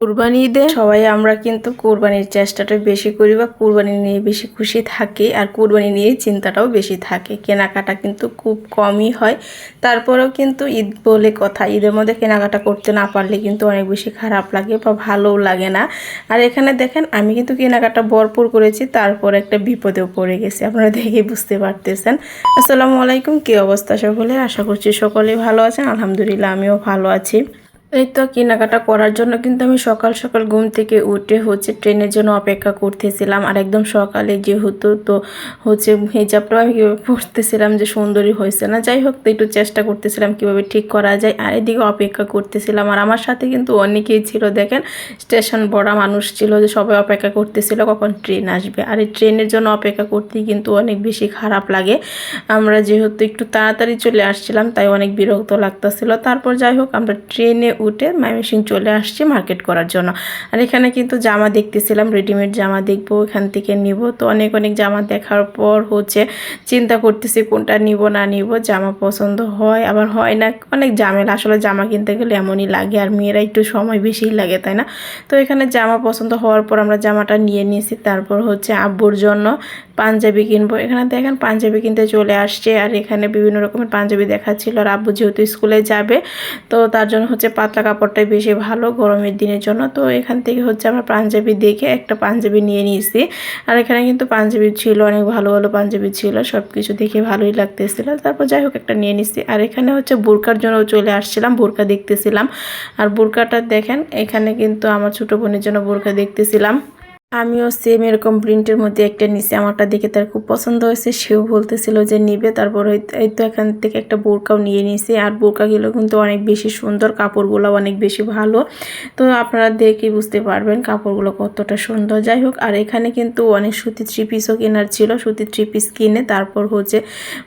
কুরবানি ঈদে সবাই আমরা কিন্তু কুরবানির চেষ্টাটা বেশি করি বা কুরবানি নিয়ে বেশি খুশি থাকি আর কুরবানি নিয়ে চিন্তাটাও বেশি থাকে। কেনাকাটা কিন্তু খুব কমই হয়। তারপরেও কিন্তু ঈদ বলে কথা, ঈদের মধ্যে কেনাকাটা করতে না পারলে কিন্তু অনেক বেশি খারাপ লাগে বা ভালোও লাগে না। আর এখানে দেখেন, আমি কিন্তু কেনাকাটা ভরপুর করেছি, তারপর একটা বিপদেও পড়ে গেছি। আপনারা দেখেই বুঝতে পারতেছেন। আসসালামু আলাইকুম, কী অবস্থা সকলে? আশা করছি সকলেই ভালো আছেন। আলহামদুলিল্লাহ, আমিও ভালো আছি। এই তো কেনাকাটা করার জন্য কিন্তু আমি সকাল সকাল ঘুম থেকে উঠে হচ্ছে ট্রেনের জন্য অপেক্ষা করতেছিলাম। আর একদম সকালে যেহেতু তো হচ্ছে হিজাবটাও আমি কীভাবে পড়তেছিলাম যে সুন্দরী হয়েছে না। যাই হোক, তো একটু চেষ্টা করতেছিলাম কীভাবে ঠিক করা যায়। আর এদিকে অপেক্ষা করতেছিলাম। আর আমার সাথে কিন্তু অনেকেই ছিল, দেখেন, স্টেশন বড়া মানুষ ছিল যে সবাই অপেক্ষা করতেছিল কখন ট্রেন আসবে। আর এই ট্রেনের জন্য অপেক্ষা করতেই কিন্তু অনেক বেশি খারাপ লাগে। আমরা যেহেতু একটু তাড়াতাড়ি চলে আসছিলাম, তাই অনেক বিরক্ত লাগতেছিল। তারপর যাই হোক, আমরা ট্রেনে উঠে ময়মনসিং চলে আসছি মার্কেট করার জন্য। আর এখানে কিন্তু জামা দেখতেছিলাম, রেডিমেড জামা দেখব, এখান থেকে নিব। তো অনেক অনেক জামা দেখার পর হচ্ছে চিন্তা করতেছি কোনটা নিব, না নিব, জামা পছন্দ হয়, আবার হয় না, অনেক ঝামেলা। আসলে জামা কিনতে গেলে এমনই লাগে, আর মেয়েরা একটু সময় বেশিই লাগে, তাই না? তো এখানে জামা পছন্দ হওয়ার পর আমরা জামাটা নিয়ে নিয়েছি, তারপর হচ্ছে আব্বুর জন্য পাঞ্জাবি কিনবো। এখানে দেখেন পাঞ্জাবি কিনতে চলে আসছে, আর এখানে বিভিন্ন রকমের পাঞ্জাবি দেখাচ্ছিল, আর আব্বু যেহেতু স্কুলে যাবে, তো তার জন্য হচ্ছে পাতলা কাপড়টাই বেশি ভালো গরমের দিনের জন্য। তো এখান থেকে হচ্ছে আমরা পাঞ্জাবি দেখে একটা পাঞ্জাবি নিয়ে নিয়েছি। আর এখানে কিন্তু পাঞ্জাবি ছিল, অনেক ভালো ভালো পাঞ্জাবি ছিল সব কিছু দেখে ভালোই লাগতেছিল। তারপর যাই হোক, একটা নিয়ে নিয়েছি আর এখানে হচ্ছে বোরকার জন্য চলে আসছিলাম, বোরকা দেখতেছিলাম। আর বোরকাটা দেখেন, এখানে কিন্তু আমার ছোটো বোনের জন্য বোরকা দেখতেছিলাম। আমিও সেম এরকম প্রিন্টের মধ্যে একটা নিছি। আমারটা দেখে তার খুব পছন্দ হয়েছে। সেও বলতেছিল যে নিবে, তারপর এই তো এখান থেকে একটা বোরকাও নিয়ে নিয়েছি আর বোরকাগুলো কিন্তু অনেক বেশি সুন্দর কাপড়গুলো অনেক বেশি ভালো। তো আপনারা দেখে বুঝতে পারবেন কাপড়গুলো কতটা সুন্দর। যাই হোক, আর এখানে কিন্তু অনেক সুতি থ্রি পিসও কেনার ছিল। সুতি থ্রি পিস কিনে তারপর হচ্ছে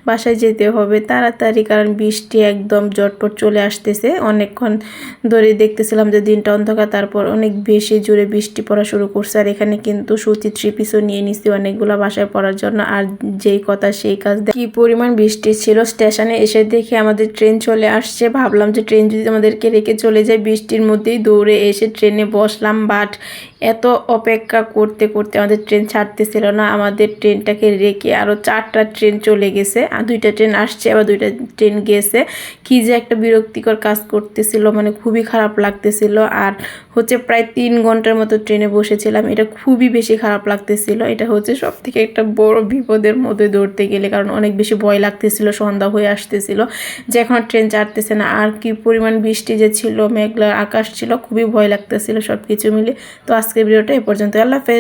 বাসায় যেতে হবে। তাড়াতাড়ি, কারণ বৃষ্টি একদম জটপট চলে আসতেছে। অনেকক্ষণ ধরে দেখতেছিলাম যে দিনটা অন্ধকার, তারপর অনেক বেশি জোরে বৃষ্টি পড়া শুরু করছে। আর এখানে কিন্তু সুতি থ্রি নিয়ে নিছি অনেকগুলো বাসায় পড়ার জন্য। আর যেই কথা সেই কাজ কি পরিমাণ বৃষ্টি ছিল স্টেশনে এসে দেখে আমাদের ট্রেন চলে আসছে। ভাবলাম যে ট্রেন যদি আমাদেরকে রেখে চলে যায়, বৃষ্টির মধ্যেই দৌড়ে এসে ট্রেনে বসলাম, বাট এত অপেক্ষা করতে করতে আমাদের ট্রেন ছাড়তেছিল না। আমাদের ট্রেনটাকে রেখে আরও চারটা ট্রেন চলে গেছে। আর দুইটা ট্রেন আসছে, আবার দুইটা ট্রেন গেছে। কি যে একটা বিরক্তিকর কাজ করতেছিল মানে খুবই খারাপ লাগতেছিল। আর হচ্ছে প্রায় তিন ঘণ্টার মতো ট্রেনে বসেছিলাম। এটা খুবই বেশি খারাপ লাগতেছিল। এটা হচ্ছে সব থেকে একটা বড় বিপদের মধ্যে দৌড়তে গেলে, কারণ অনেক বেশি ভয় লাগতেছিল, সন্ধ্যা হয়ে আসতেছিল। যে এখন ট্রেন ছাড়তেছে না। আর কি পরিমাণ বৃষ্টি যে ছিল, মেঘলা আকাশ ছিল, খুবই ভয় লাগতেছিল সব কিছু মিলে। তো আজকের ভিডিওটা এ পর্যন্ত আল্লাহ হাফেজ